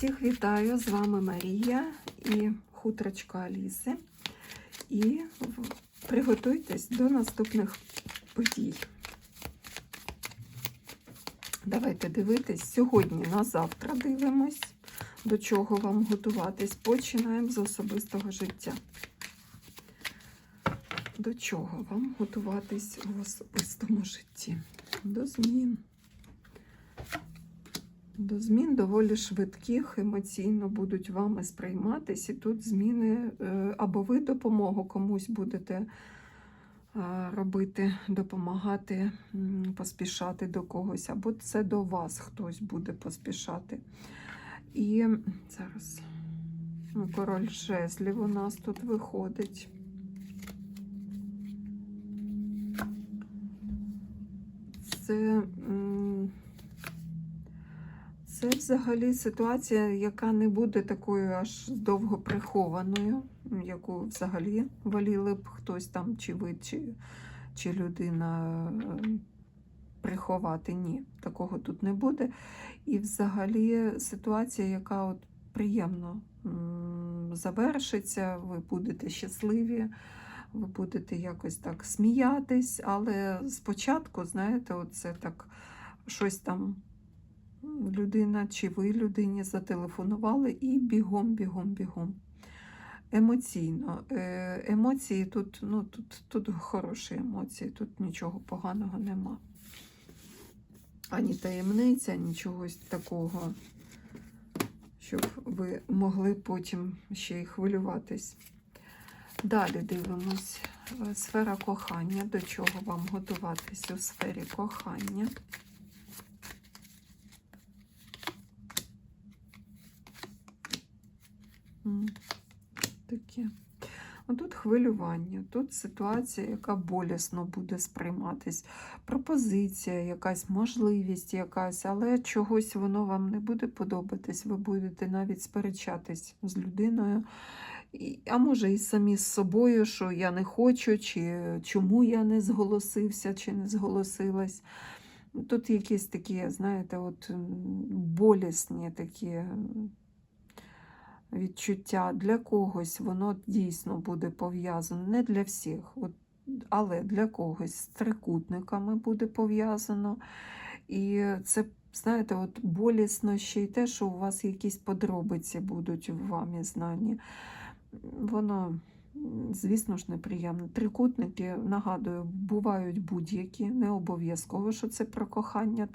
Всіх вітаю! З вами Марія і хутрочка Аліси. І приготуйтесь до наступних подій. Давайте дивитись. Сьогодні на завтра дивимось, до чого вам готуватись. Починаємо з особистого життя. До чого вам готуватись в особистому житті? До змін. До змін доволі швидких, емоційно будуть вами сприйматись, і тут зміни е, або ви допомогу комусь будете е, робити, допомагати, поспішати до когось, або це до вас хтось буде поспішати. І зараз ну, король жезлів у нас тут виходить. Це. Це взагалі ситуація, яка не буде такою аж довго прихованою, яку взагалі воліли б хтось там, чи ви, чи, чи людина е, приховати. Ні, такого тут не буде. І взагалі ситуація, яка от приємно завершиться, ви будете щасливі. Ви будете якось так сміятись, але спочатку, знаєте, оце так щось там людина чи ви людині зателефонували і бігом, бігом, бігом. Емоційно. Е, Емоції тут, ну, тут, тут хороші емоції, тут нічого поганого нема. Ані таємниця, ані чогось такого, щоб ви могли потім ще й хвилюватись. Далі дивимось. Е, Сфера кохання. До чого вам готуватись у сфері кохання? Таке. Тут хвилювання, тут ситуація, яка болісно буде сприйматись, пропозиція, якась можливість якась, але чогось воно вам не буде подобатись, ви будете навіть сперечатись з людиною, а може і самі з собою, що я не хочу, чи чому я не зголосився, чи не зголосилась. Тут якісь такі, знаєте, от болісні такі відчуття для когось воно дійсно буде пов'язане, не для всіх, але для когось з трикутниками буде пов'язано. І це, знаєте, от болісно ще й те, що у вас якісь подробиці будуть в вамі знані. Воно, звісно ж, неприємно. Трикутники, нагадую, бувають будь-які, не обов'язково, що це про кохання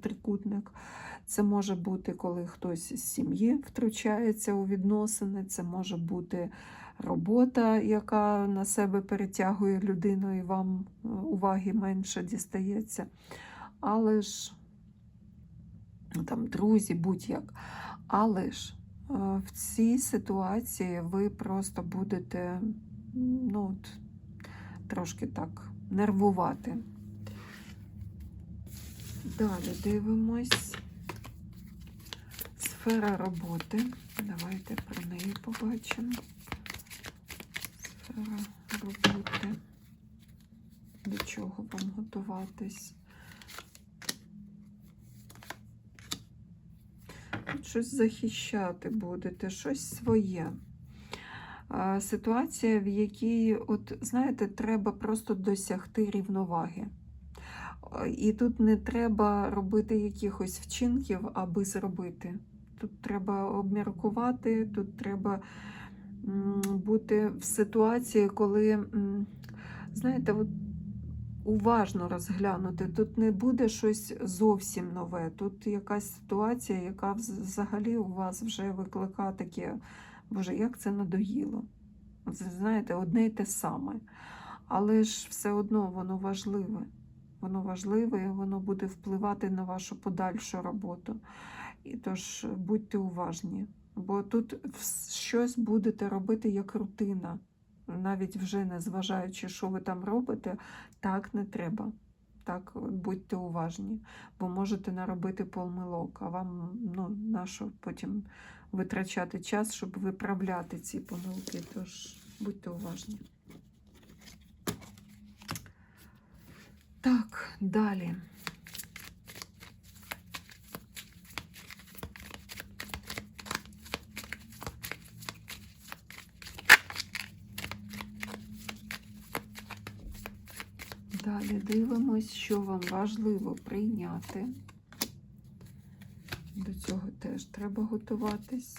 трикутник. Це може бути, коли хтось з сім'ї втручається у відносини, це може бути робота, яка на себе перетягує людину і вам е, уваги менше дістається. Але ж ну, там друзі, будь-як. Але ж в цій ситуації ви просто будете ну, от, трошки так нервувати. Далі дивимось. Сфера роботи. Давайте про неї побачимо. Сфера роботи. До чого вам готуватись? Щось захищати будете, щось своє. Ситуація, в якій, от, знаєте, треба просто досягти рівноваги. І тут не треба робити якихось вчинків, аби зробити. Тут треба обміркувати, тут треба бути в ситуації, коли, знаєте, от уважно розглянути. Тут не буде щось зовсім нове. Тут якась ситуація, яка взагалі у вас вже викликає таке, боже, як це надоїло. Знаєте, одне й те саме. Але ж все одно воно важливе. Воно важливе, і воно буде впливати на вашу подальшу роботу. І тож будьте уважні, бо тут щось будете робити як рутина, навіть вже не зважаючи, що ви там робите, так не треба. Так, будьте уважні, бо можете наробити помилок, а вам ну, нащо потім витрачати час, щоб виправляти ці помилки. Тож будьте уважні. Так, далі. Далі дивимось, що вам важливо прийняти. До цього теж треба готуватись.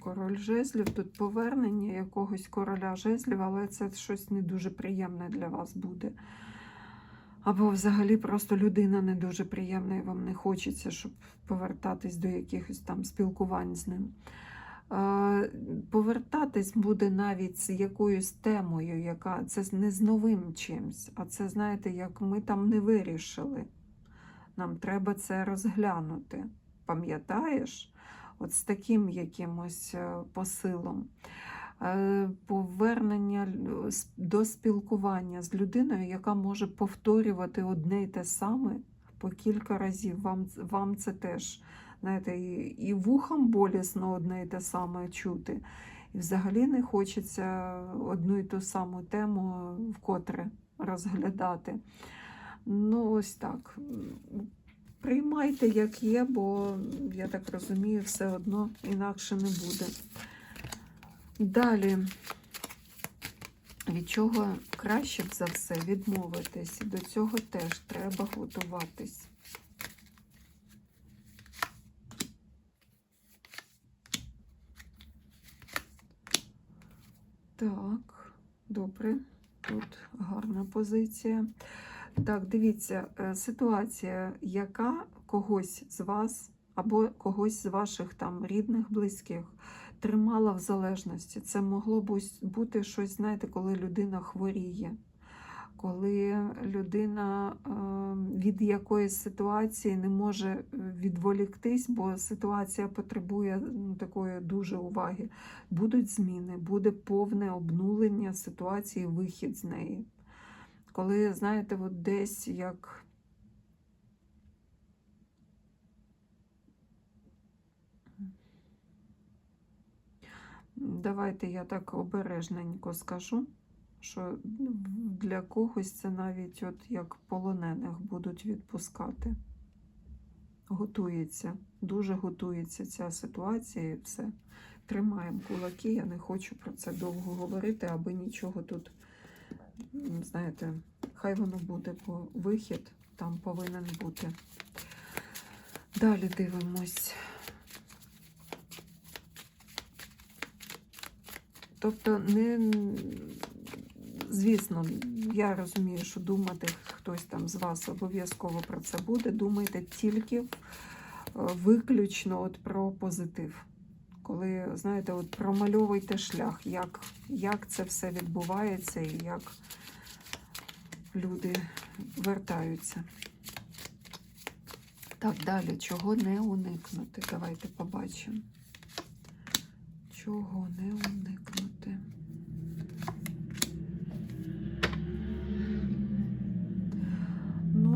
Король жезлів, тут повернення якогось короля жезлів, але це щось не дуже приємне для вас буде. Або взагалі просто людина не дуже приємна, і вам не хочеться, щоб повертатись до якихось там спілкувань з ним. Повертатись буде навіть з якоюсь темою, яка це не з новим чимсь, а це, знаєте, як ми там не вирішили. Нам треба це розглянути. Пам'ятаєш? От з таким якимось е, посилом. Е, Повернення до спілкування з людиною, яка може повторювати одне й те саме по кілька разів. Вам, вам це теж, знаєте, і, і вухам болісно одне й те саме чути. І взагалі не хочеться одну і ту саму тему вкотре розглядати. Ну, ось так. Приймайте, як є, бо я так розумію, все одно інакше не буде. Далі, від чого краще за все відмовитись, до цього теж треба готуватись. Так, добре, тут гарна позиція. Так, дивіться, е, ситуація, яка когось з вас або когось з ваших там рідних, близьких тримала в залежності. Це могло бути щось, знаєте, коли людина хворіє, коли людина е, від якоїсь ситуації не може е, відволіктись, бо ситуація потребує ну, такої дуже уваги. Будуть зміни, буде повне обнулення ситуації, вихід з неї. Коли, знаєте, от десь як. Давайте я так обережненько скажу, що для когось це навіть от як полонених будуть відпускати. Готується, дуже готується ця ситуація і все. Тримаємо кулаки, я не хочу про це довго говорити, аби нічого тут, знаєте, хай воно буде, бо вихід там повинен бути. Далі дивимось. Тобто, не, звісно, я розумію, що думати хтось там з вас обов'язково про це буде. Думайте тільки е, виключно от про позитив. Коли, знаєте, от промальовуйте шлях, як, як це все відбувається і як люди вертаються. Так, далі, чого не уникнути? Давайте побачимо. Чого не уникнути?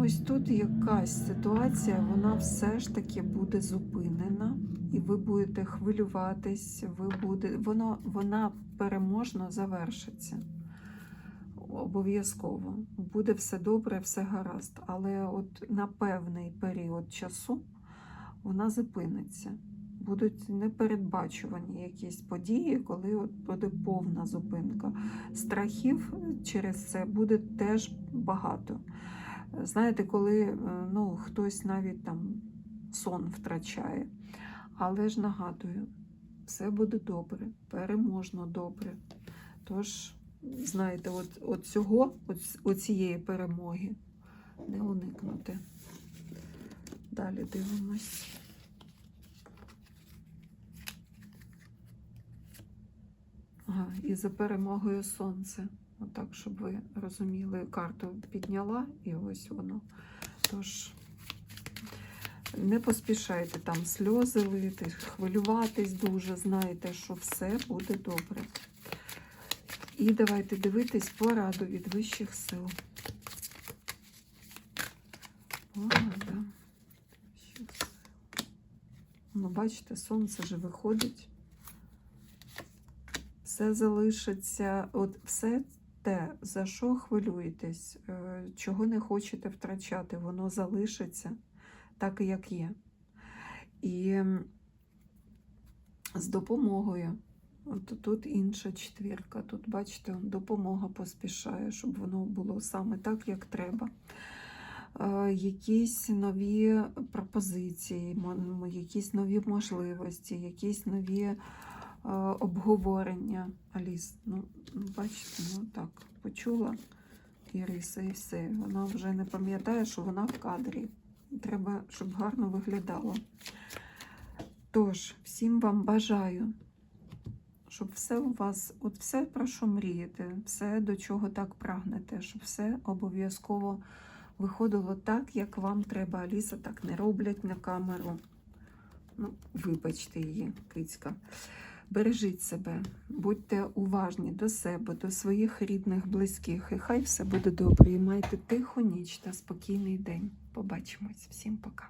Ось тут якась ситуація, вона все ж таки буде зупинена, і ви будете хвилюватись, ви буде, воно, вона переможно завершиться. Обов'язково. Буде все добре, все гаразд. Але от на певний період часу вона зупиниться будуть непередбачувані якісь події, коли от буде повна зупинка. Страхів через це буде теж багато. Знаєте, коли е, ну, хтось навіть там сон втрачає. Але ж нагадую, все буде добре, переможно добре. Тож, знаєте, от, от цього, от, от цієї перемоги не уникнути. Далі дивимось. Ага, і за перемогою сонце. Отак, щоб ви розуміли, карту підняла і ось воно. Тож не поспішайте там сльози лити, хвилюватись дуже, знайте, що все буде добре. І давайте дивитись пораду від вищих сил. Порада. Ну, бачите, сонце же виходить все залишиться, от все те, за що хвилюєтесь, е, чого не хочете втрачати, воно залишиться так, як є. І з допомогою От тут інша четвірка. Тут, бачите, допомога поспішає, щоб воно було саме так, як треба. Е, Якісь нові пропозиції, якісь нові можливості, якісь нові обговорення. Аліс, ну, ну, бачите, ну так, почула Іриса і все. Вона вже не пам'ятає, що вона в кадрі. Треба, щоб гарно виглядало. Тож, всім вам бажаю, щоб все у вас, от все про що мрієте, все до чого так прагнете, щоб все обов'язково виходило так, як вам треба. Аліса так не роблять на камеру. Ну, вибачте її, кицька. Бережіть себе, будьте уважні до себе, до своїх рідних, близьких, і хай все буде добре. І майте тиху ніч та спокійний день. Побачимось. Всім пока.